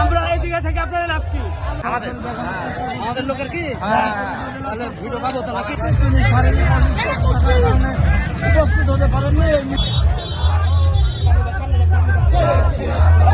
আমরা এই দিকে থেকে আপনারা লাভ আমাদের লোকের কি? হ্যাঁ। তাহলে ভিডিও পাবো তো নাকি? উপস্থিত হতে পারেন এই মি- এই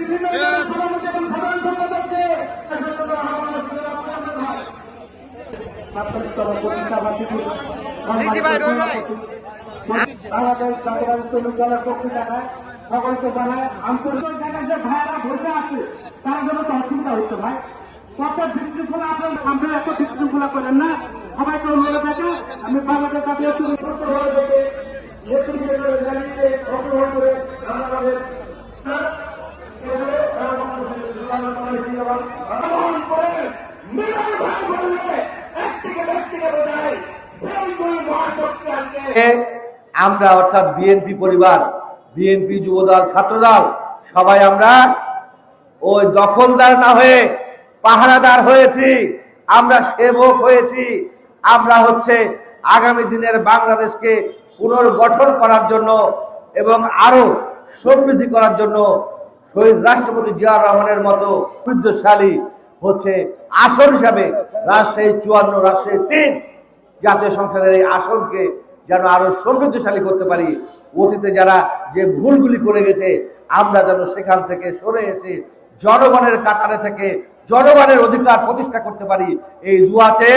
বিভিন্ন সভাপতি এবং সাধারণ সম্পাদককে বাংলাদেশ জাতীয় শ্রমিক দলের পক্ষ থেকে সকলকে জানায় আন্তর্জাতিক জায়গায় যে ভাইয়ারা বসে আছে তার জন্য তো অসুবিধা হচ্ছে ভাই। কত বিশৃঙ্খলা আপনার আমরা এত বিশৃঙ্খলা করেন না সবাইকে অনুরোধ আছে আমি বাংলাদেশ জাতীয় থেকে নেতৃত্বে জানিয়ে অংশগ্রহণ করে। এ আমরা, অর্থাৎ বিএনপি পরিবার বিএনপি যুবদল, ছাত্রদল, সবাই আমরা ওই দখলদার না হয়ে পাহারাদার হয়েছি। আমরা সেবক হয়েছি। আমরা হচ্ছে আগামী দিনের বাংলাদেশকে পুনর্গঠন করার জন্য এবং আরও সমৃদ্ধি করার জন্য শহীদ রাষ্ট্রপতি জিয়াউর রহমানের মতো বৃদ্ধশালী হচ্ছে আসন হিসাবে রাজশাহী চুয়ান্ন, রাজশাহী তিন জাতীয় সংসদের এই আসনকে যেন আরও সমৃদ্ধশালী করতে পারি। অতীতে যারা যে ভুলগুলি করে গেছে, আমরা যেন সেখান থেকে সরে এসে জনগণের কাতারে থেকে জনগণের অধিকার প্রতিষ্ঠা করতে পারি। এই দুয়াতে